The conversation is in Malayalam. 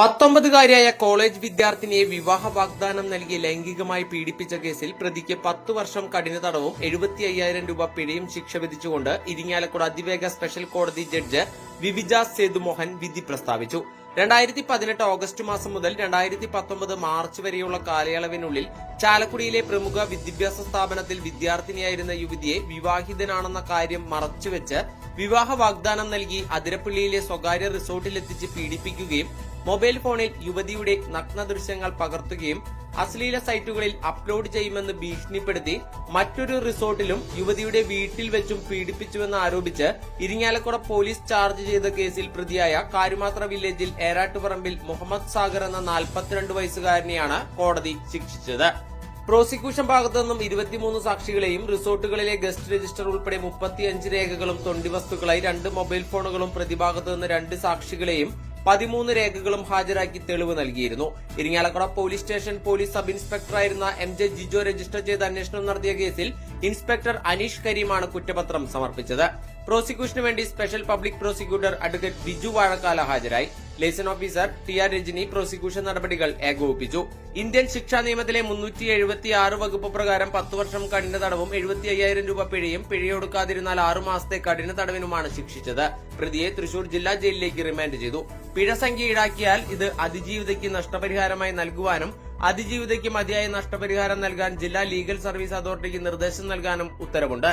പത്തൊമ്പതുകാരിയായ കോളേജ് വിദ്യാർത്ഥിനിയെ വിവാഹ വാഗ്ദാനം നൽകി ലൈംഗികമായി പീഡിപ്പിച്ച കേസിൽ പ്രതിക്ക് പത്ത് വർഷം കഠിന തടവും എഴുപത്തി അയ്യായിരം രൂപ പിഴയും ശിക്ഷ വിധിച്ചുകൊണ്ട് ഇരിങ്ങാലക്കുട അതിവേഗ സ്പെഷ്യൽ കോടതി ജഡ്ജ് വിവിജ സേതുമോഹൻ വിധി പ്രസ്താവിച്ചു രണ്ടായിരത്തി പതിനെട്ട് ഓഗസ്റ്റ് മാസം മുതൽ രണ്ടായിരത്തി പത്തൊമ്പത് മാർച്ച് വരെയുള്ള കാലയളവിനുള്ളിൽ ചാലക്കുടിയിലെ പ്രമുഖ വിദ്യാഭ്യാസ സ്ഥാപനത്തിൽ വിദ്യാർത്ഥിനിയായിരുന്ന യുവതിയെ വിവാഹിതനാണെന്ന കാര്യം മറച്ചുവെച്ച് വിവാഹ വാഗ്ദാനം നൽകി അതിരപ്പള്ളിയിലെ സ്വകാര്യ റിസോർട്ടിലെത്തിച്ച് പീഡിപ്പിക്കുകയും മൊബൈൽ ഫോണിൽ യുവതിയുടെ നഗ്ന ദൃശ്യങ്ങൾ പകർത്തുകയും അശ്ലീല സൈറ്റുകളിൽ അപ്ലോഡ് ചെയ്യുമെന്ന് ഭീഷണിപ്പെടുത്തി മറ്റൊരു റിസോർട്ടിലും യുവതിയുടെ വീട്ടിൽ വെച്ചും പീഡിപ്പിച്ചുവെന്ന് ആരോപിച്ച് ഇരിങ്ങാലക്കുട പോലീസ് ചാർജ് ചെയ്ത കേസിൽ പ്രതിയായ കാരുമാത്ര വില്ലേജിൽ ഏരാട്ടുപറമ്പിൽ മുഹമ്മദ് സാഗർ എന്ന നാൽപ്പത്തിരണ്ട് വയസ്സുകാരനെയാണ് കോടതി ശിക്ഷിച്ചത്. പ്രോസിക്യൂഷൻ ഭാഗത്തു നിന്നും ഇരുപത്തിമൂന്ന് സാക്ഷികളെയും റിസോർട്ടുകളിലെ ഗസ്റ്റ് രജിസ്റ്റർ ഉൾപ്പെടെ മുപ്പത്തിയഞ്ച് രേഖകളും തൊണ്ടിവസ്തുക്കളായി രണ്ട് മൊബൈൽ ഫോണുകളും പ്രതിഭാഗത്തു നിന്ന് രണ്ട് സാക്ഷികളെയും പതിമൂന്ന് രേഖകളും ഹാജരാക്കി തെളിവ് നൽകിയിരുന്നു. Irinjalakuda police station police sub ഇൻസ്പെക്ടറായിരുന്ന M J Jijo register ചെയ്ത് അന്വേഷണം നടത്തിയ കേസിൽ ഇൻസ്പെക്ടർ അനീഷ് കരീമാണ് കുറ്റപത്രം സമർപ്പിച്ചത്. പ്രോസിക്യൂഷന് വേണ്ടി special public prosecutor advocate Biju Vazhakkala ഹാജരായി. Liaison officer T R Rajani prosecution നടപടികൾ ഏകോപിപ്പിച്ചു. ഇന്ത്യൻ ശിക്ഷാ നിയമത്തിലെ മുന്നൂറ്റി എഴുപത്തി ആറ് വകുപ്പ് പ്രകാരം പത്ത് വർഷം കഠിന തടവും എഴുപത്തി അയ്യായിരം രൂപ പിഴയും പിഴയൊടുക്കാതിരുന്നാൽ ആറു മാസത്തെ കഠിന തടവിനുമാണ് ശിക്ഷിച്ചത്. പ്രതിയെ തൃശൂർ ജില്ലാ ജയിലിലേക്ക് റിമാൻഡ് ചെയ്തു. പിഴ സംഖ്യ ഈടാക്കിയാൽ ഇത് അതിജീവിതയ്ക്ക് നഷ്ടപരിഹാരമായി നൽകുവാനും അതിജീവിതയ്ക്ക് മതിയായ നഷ്ടപരിഹാരം നൽകാൻ ജില്ലാ ലീഗൽ സർവീസ് അതോറിറ്റിക്ക് നിർദ്ദേശം നൽകാനും ഉത്തരവുണ്ട്.